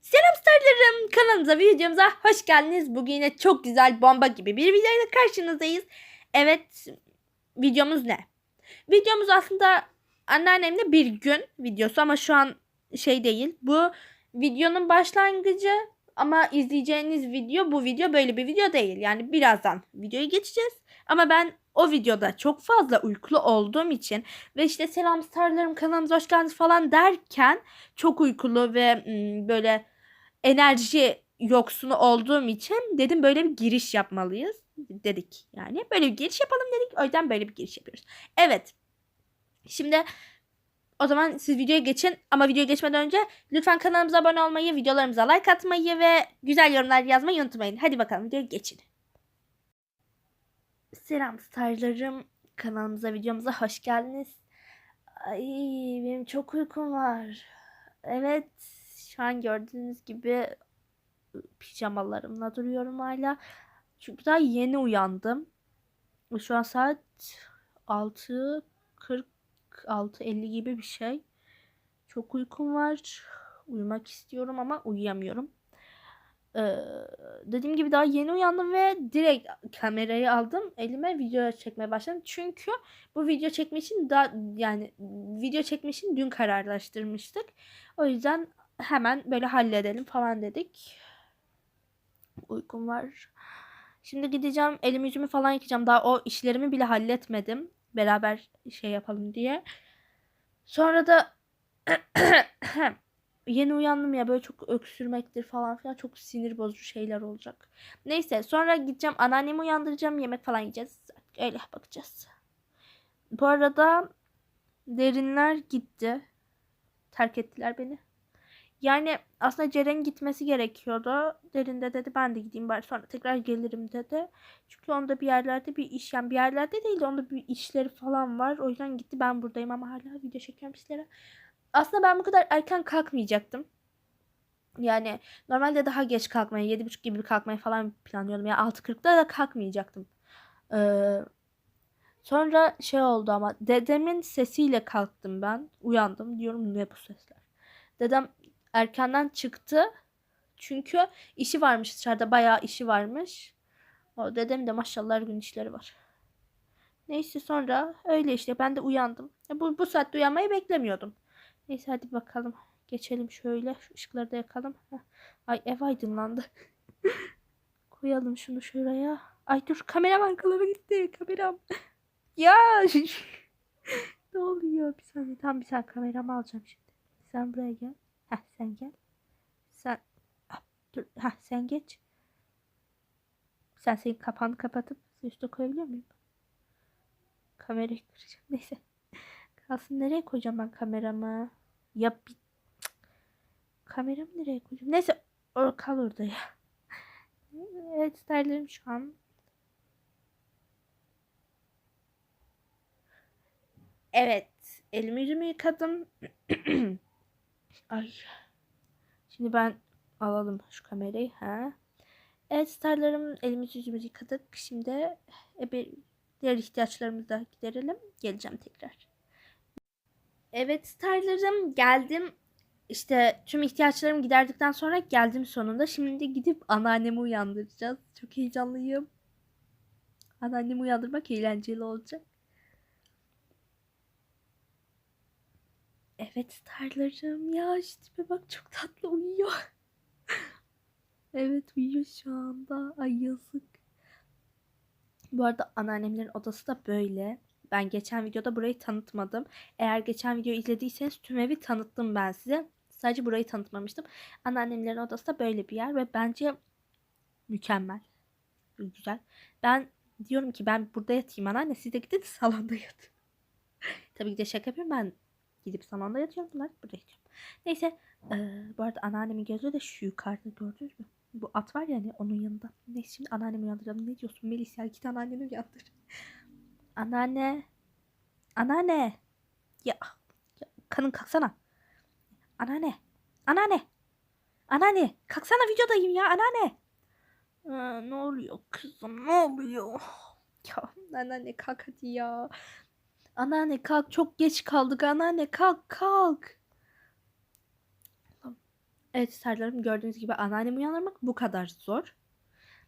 Selam starlarım kanalımıza videomuza hoş geldiniz. Bugün yine çok güzel bomba gibi bir videoyla karşınızdayız. Evet videomuz ne? Videomuz aslında anneannemle bir gün videosu ama şu an şey değil. Bu videonun başlangıcı ama izleyeceğiniz video bu video böyle bir video değil. Yani birazdan videoyu geçeceğiz. Ama ben o videoda çok fazla uykulu olduğum için ve işte selam starlarım kanalımıza hoş geldiniz falan derken çok uykulu ve böyle enerji yoksunu olduğum için dedim böyle bir giriş yapmalıyız dedik yani. Böyle bir giriş yapalım dedik. O yüzden böyle bir giriş yapıyoruz. Evet. Şimdi o zaman siz videoya geçin ama videoya geçmeden önce lütfen kanalımıza abone olmayı, videolarımıza like atmayı ve güzel yorumlar yazmayı unutmayın. Hadi bakalım videoya geçin. Selam starlarım. Kanalımıza, videomuza hoş geldiniz. Ay benim çok uykum var. Evet şu an gördüğünüz gibi pijamalarımla duruyorum hala. Çünkü daha yeni uyandım. Şu an saat 6.46-50 gibi bir şey. Çok uykum var. Uyumak istiyorum ama uyuyamıyorum. Ee, dediğim gibi daha yeni uyandım ve direkt kamerayı aldım. Elime video çekmeye başladım. Çünkü bu video çekme için daha yani video çekme için dün kararlaştırmıştık. O yüzden hemen böyle halledelim falan dedik. Uykum var. Şimdi gideceğim elimi yüzümü falan yıkayacağım. Daha o işlerimi bile halletmedim. Beraber şey yapalım diye. Sonra da yeni uyandım ya böyle çok öksürmektir falan filan çok sinir bozucu şeyler olacak. Neyse sonra gideceğim anneannemi uyandıracağım yemek falan yiyeceğiz. Öyle bakacağız. Bu arada derinler gitti. Terk ettiler beni. Yani aslında Ceren gitmesi gerekiyordu. Derin de dedi ben de gideyim bari sonra tekrar gelirim dedi. Çünkü onda bir yerlerde bir iş yani bir yerlerde değil de onda bir işleri falan var. O yüzden gitti ben buradayım ama hala video çekiyorum sizlere. Aslında ben bu kadar erken kalkmayacaktım. Yani normalde daha geç kalkmayı 7.30 gibi kalkmayı falan planlıyordum. Yani 6.40'da da kalkmayacaktım. Ee, sonra şey oldu ama dedemin sesiyle kalktım ben. Uyandım diyorum ne bu sesler. Dedem erkenden çıktı. Çünkü işi varmış dışarıda bayağı işi varmış. O dedem de maşallah her gün işleri var. Neyse sonra öyle işte ben de uyandım. Ya bu, bu saatte uyanmayı beklemiyordum. Neyse hadi bakalım. Geçelim şöyle. Şu ışıkları da yakalım. Ay ev aydınlandı. Koyalım şunu şuraya. Ay dur kamera bankaları gitti. Kameram. ya. ne oluyor? Bir saniye. Tam bir saniye kameramı alacağım şimdi. Sen buraya gel. Heh sen gel. Sen Ah, dur. Heh sen geç. Sen senin kapağını kapatıp üstüne koyabiliyor muyum? Kamerayı kıracağım. Neyse. Kalsın nereye koyacağım ben kameramı? Ya bir... Kameramı nereye koyacağım? Neyse. O kal orada ya. Evet sterlerim şu an. Evet. Elimi yüzümü yıkadım. Ay. Şimdi ben alalım şu kamerayı. Ha. Evet starlarım elimizi yüzümüzü yıkadık. Şimdi e, bir diğer ihtiyaçlarımızı da giderelim. Geleceğim tekrar. Evet starlarım geldim. İşte tüm ihtiyaçlarımı giderdikten sonra geldim sonunda. Şimdi gidip anneannemi uyandıracağız. Çok heyecanlıyım. Anneannemi uyandırmak eğlenceli olacak. Evet starlarım ya işte bak çok tatlı uyuyor. evet uyuyor şu anda. Ay yazık. Bu arada anneannemlerin odası da böyle. Ben geçen videoda burayı tanıtmadım. Eğer geçen videoyu izlediyseniz tüm evi tanıttım ben size. Sadece burayı tanıtmamıştım. Anneannemlerin odası da böyle bir yer ve bence mükemmel. Güzel. Ben diyorum ki ben burada yatayım anneanne siz de gidin salonda yatın. Tabii ki de şaka yapıyorum ben gidip salonda yatıyorum bunlar burada yatıyorum. Neyse ee, bu arada anneannemin gözü de şu yukarıda gördünüz mü? Bu at var ya hani onun yanında. Neyse şimdi anneannemi uyandıracağım. Ne diyorsun Melis ya git anneanneni uyandır. Anneanne. Anneanne. Ya, ya kanın kalksana. Anneanne. Anneanne. Anneanne. Kalksana videodayım ya anneanne. Aa, ne oluyor kızım ne oluyor? Ya anneanne kalk hadi ya. Anneanne kalk çok geç kaldık anneanne kalk kalk. Evet starlarım gördüğünüz gibi anneannemi uyandırmak bu kadar zor.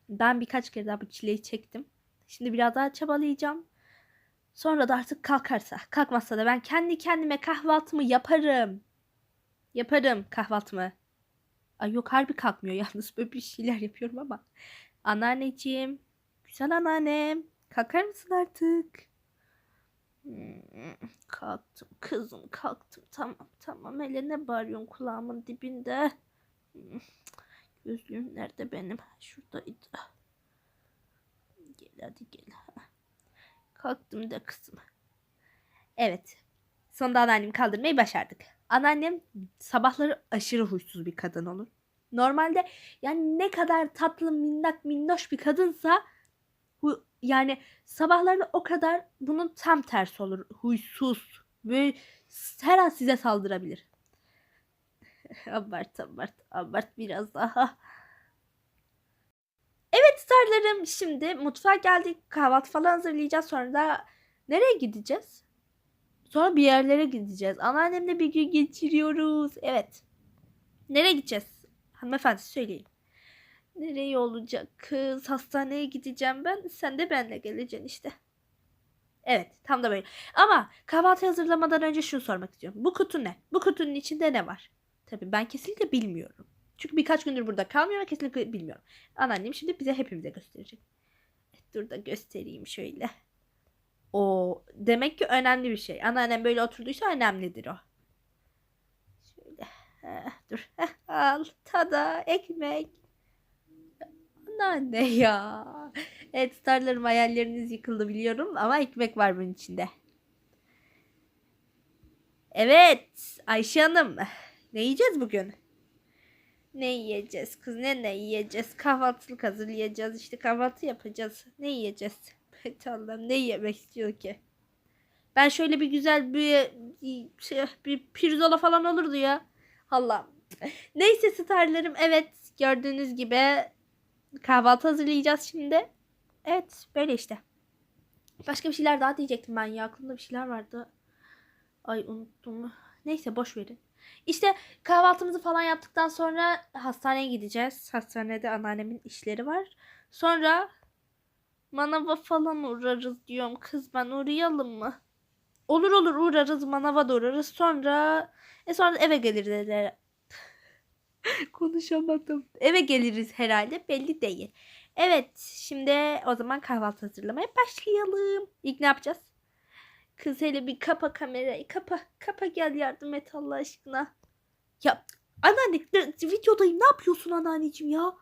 Ben birkaç kere daha bu çileyi çektim. Şimdi biraz daha çabalayacağım. Sonra da artık kalkarsa, kalkmazsa da ben kendi kendime kahvaltımı yaparım. Yaparım kahvaltımı. Ay yok harbi kalkmıyor yalnız böyle bir şeyler yapıyorum ama. Anneanneciğim, güzel anneannem, kalkar mısın artık? Hmm, kalktım kızım kalktım tamam tamam hele ne bağırıyorsun kulağımın dibinde. Hmm, Gözlüğüm nerede benim? Şuradaydı. Gel hadi gel. Kalktım da kızım. Evet. Sonunda anneannemi kaldırmayı başardık. Anneannem sabahları aşırı huysuz bir kadın olur. Normalde yani ne kadar tatlı minnak minnoş bir kadınsa hu- yani sabahları o kadar bunun tam tersi olur. Huysuz. Böyle her an size saldırabilir. abart abart abart biraz daha. Evet starlarım şimdi mutfağa geldik kahvaltı falan hazırlayacağız sonra da nereye gideceğiz? Sonra bir yerlere gideceğiz. Anneannemle bir gün geçiriyoruz. Evet. Nereye gideceğiz? Hanımefendi söyleyin. Nereye olacak kız? Hastaneye gideceğim ben. Sen de benimle geleceksin işte. Evet tam da böyle. Ama kahvaltı hazırlamadan önce şunu sormak istiyorum. Bu kutu ne? Bu kutunun içinde ne var? Tabii ben kesinlikle bilmiyorum. Çünkü birkaç gündür burada kalmıyor ve kesinlikle bilmiyorum. Anneannem şimdi bize hepimize gösterecek. Dur da göstereyim şöyle. O demek ki önemli bir şey. Anneannem böyle oturduysa önemlidir o. Şöyle. Heh, dur. Heh, al. Tada. Ekmek. Anneanne ya. Evet starlarım hayalleriniz yıkıldı biliyorum ama ekmek var bunun içinde. Evet Ayşe Hanım. Ne yiyeceğiz bugün? Ne yiyeceğiz kız ne ne yiyeceğiz? Kahvaltılık hazırlayacağız işte kahvaltı yapacağız. Ne yiyeceğiz? Evet Allah'ım ne yemek istiyor ki? Ben şöyle bir güzel bir şey, bir pirzola falan olurdu ya. Allah'ım. Neyse starlarım evet gördüğünüz gibi kahvaltı hazırlayacağız şimdi. Evet böyle işte. Başka bir şeyler daha diyecektim ben ya. Aklımda bir şeyler vardı. Ay unuttum. Neyse boş verin. İşte kahvaltımızı falan yaptıktan sonra hastaneye gideceğiz. Hastanede anneannemin işleri var. Sonra manava falan uğrarız diyorum. Kız ben uğrayalım mı? Olur olur uğrarız manava da uğrarız. Sonra e sonra eve geliriz. dediler. Konuşamadım. Eve geliriz herhalde belli değil. Evet şimdi o zaman kahvaltı hazırlamaya başlayalım. İlk ne yapacağız? Kız hele bir kapa kamerayı. Kapa. Kapa gel yardım et Allah aşkına. Ya anneanne videodayım. Ne yapıyorsun anneanneciğim ya?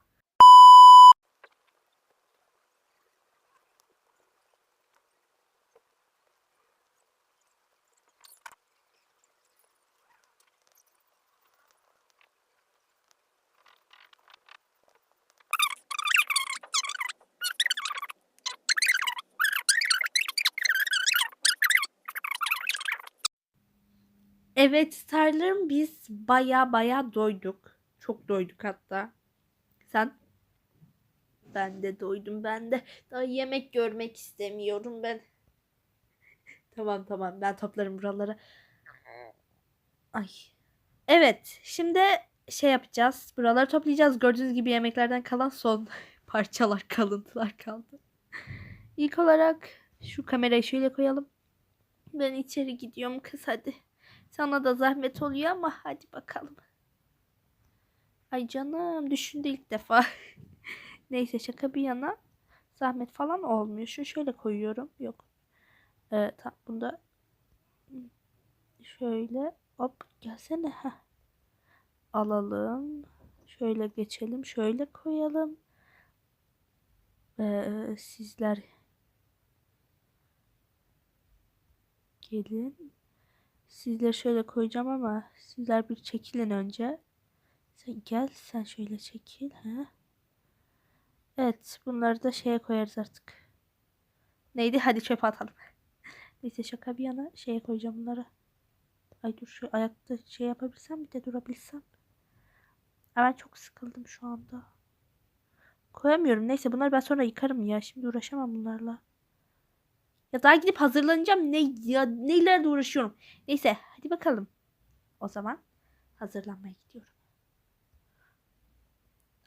Evet starlarım biz baya baya doyduk. Çok doyduk hatta. Sen? Ben de doydum ben de. Daha yemek görmek istemiyorum ben. tamam tamam ben toplarım buraları. Ay. Evet şimdi şey yapacağız. Buraları toplayacağız. Gördüğünüz gibi yemeklerden kalan son parçalar kalıntılar kaldı. İlk olarak şu kamerayı şöyle koyalım. Ben içeri gidiyorum kız hadi. Sana da zahmet oluyor ama hadi bakalım. Ay canım düşündü ilk defa. Neyse şaka bir yana. Zahmet falan olmuyor. Şu şöyle koyuyorum. Yok. Ee, tam bunda şöyle hop gelsene. Heh. Alalım. Şöyle geçelim. Şöyle koyalım. Ee, sizler gelin. Sizleri şöyle koyacağım ama sizler bir çekilin önce. Sen gel sen şöyle çekil. He. Evet bunları da şeye koyarız artık. Neydi? Hadi çöpe atalım. Neyse şaka bir yana şeye koyacağım bunları. Ay dur şu ayakta şey yapabilsem bir de durabilsem. Ay ben çok sıkıldım şu anda. Koyamıyorum. Neyse bunları ben sonra yıkarım ya. Şimdi uğraşamam bunlarla. Ya daha gidip hazırlanacağım. Ne ya nelerle uğraşıyorum. Neyse hadi bakalım. O zaman hazırlanmaya gidiyorum.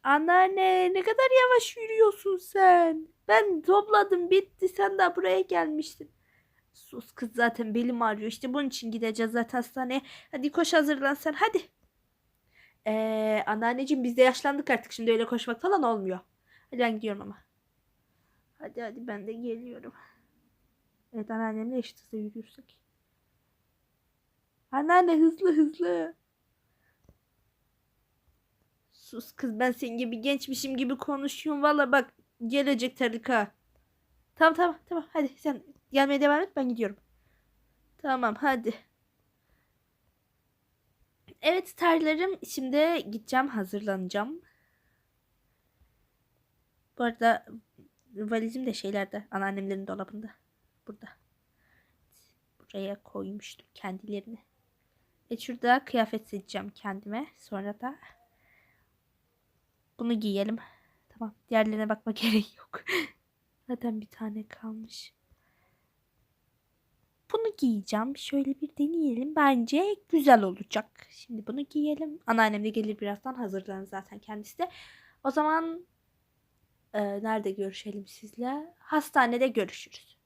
Anneanne ne kadar yavaş yürüyorsun sen. Ben topladım bitti sen de buraya gelmiştin. Sus kız zaten belim ağrıyor işte bunun için gideceğiz zaten hastaneye. Hadi koş hazırlan sen hadi. Ee, anneanneciğim biz de yaşlandık artık şimdi öyle koşmak falan olmuyor. Hadi ben gidiyorum ama. Hadi hadi ben de geliyorum. Evet anneannemle eşit hızla yürürsek. Anneanne hızlı hızlı. Sus kız ben senin gibi gençmişim gibi konuşuyorum. Valla bak gelecek tarika. Tamam tamam tamam hadi sen gelmeye devam et ben gidiyorum. Tamam hadi. Evet terlerim şimdi gideceğim hazırlanacağım. Bu arada valizim de şeylerde anneannemlerin dolabında. Burada. Buraya koymuştum kendilerini. Ve şurada kıyafet seçeceğim kendime. Sonra da bunu giyelim. Tamam. Diğerlerine bakma gerek yok. Zaten bir tane kalmış. Bunu giyeceğim. Şöyle bir deneyelim. Bence güzel olacak. Şimdi bunu giyelim. Anneannem de gelir birazdan. Hazırlanır zaten kendisi de. O zaman e, nerede görüşelim sizle? Hastanede görüşürüz.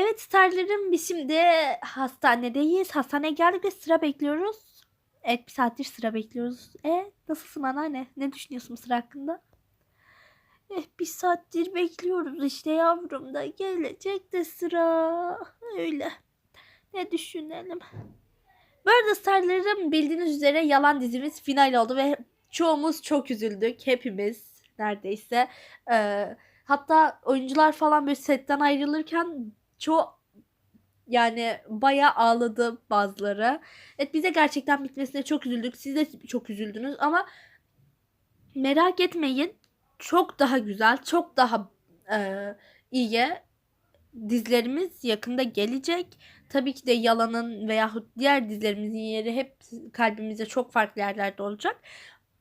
Evet starlarım biz şimdi hastanedeyiz. Hastaneye geldik ve sıra bekliyoruz. Evet bir saattir sıra bekliyoruz. E nasılsın anneanne? Ne düşünüyorsun sıra hakkında? Eh bir saattir bekliyoruz işte yavrum da gelecek de sıra. Öyle. Ne düşünelim. Bu arada starlarım bildiğiniz üzere yalan dizimiz final oldu ve çoğumuz çok üzüldük. Hepimiz neredeyse. Ee, hatta oyuncular falan böyle setten ayrılırken çoğu yani bayağı ağladı bazıları. Evet bize gerçekten bitmesine çok üzüldük. Siz de çok üzüldünüz ama merak etmeyin. Çok daha güzel, çok daha e, iyi dizilerimiz yakında gelecek. Tabii ki de Yalan'ın veyahut diğer dizilerimizin yeri hep kalbimizde çok farklı yerlerde olacak.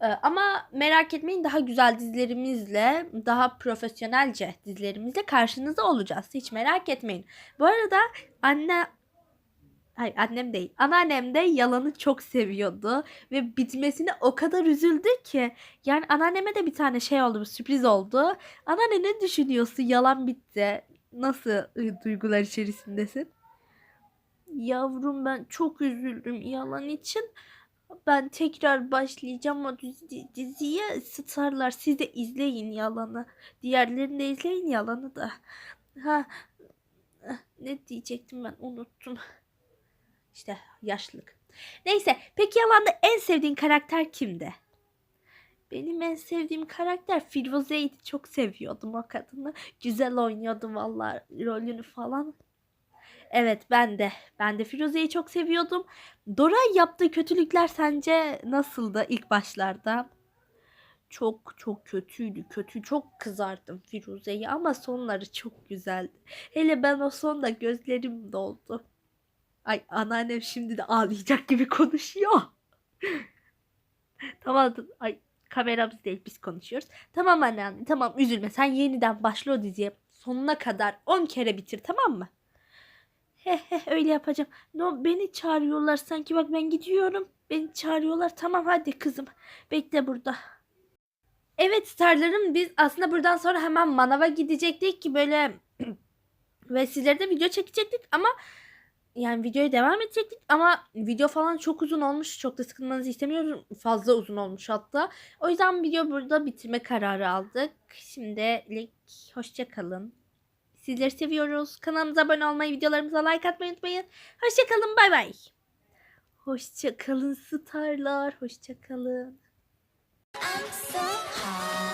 Ee, ama merak etmeyin daha güzel dizilerimizle, daha profesyonelce dizilerimizle karşınızda olacağız. Hiç merak etmeyin. Bu arada anne Hayır annem değil. Anneannem de yalanı çok seviyordu. Ve bitmesine o kadar üzüldü ki. Yani anneanneme de bir tane şey oldu. Bir sürpriz oldu. Anneanne ne düşünüyorsun? Yalan bitti. Nasıl ı, duygular içerisindesin? Yavrum ben çok üzüldüm yalan için. Ben tekrar başlayacağım o dizi, diziye. Starlar siz de izleyin yalanı. Diğerlerini de izleyin yalanı da. Ha, ne diyecektim ben unuttum. İşte yaşlılık. Neyse peki yalanda en sevdiğin karakter kimdi? Benim en sevdiğim karakter Firuze'ydi. Çok seviyordum o kadını. Güzel oynuyordu vallahi rolünü falan. Evet ben de. Ben de Firuze'yi çok seviyordum. Dora yaptığı kötülükler sence nasıldı ilk başlarda? Çok çok kötüydü. Kötü çok kızardım Firuze'yi ama sonları çok güzeldi. Hele ben o sonda gözlerim doldu. Ay anneannem şimdi de ağlayacak gibi konuşuyor. tamam ay kameramız değil biz konuşuyoruz. Tamam anneanne tamam üzülme sen yeniden başla o diziye. Sonuna kadar 10 kere bitir tamam mı? He he öyle yapacağım. No beni çağırıyorlar sanki bak ben gidiyorum. Beni çağırıyorlar. Tamam hadi kızım. Bekle burada. Evet starlarım biz aslında buradan sonra hemen manava gidecektik ki böyle ve sizlere de video çekecektik ama yani videoya devam edecektik ama video falan çok uzun olmuş. Çok da sıkılmanızı istemiyorum. Fazla uzun olmuş hatta. O yüzden video burada bitirme kararı aldık. Şimdilik hoşça kalın. Sizleri seviyoruz. Kanalımıza abone olmayı, videolarımıza like atmayı unutmayın. Hoşçakalın. Bay bay. Hoşçakalın starlar. Hoşçakalın. I'm so high.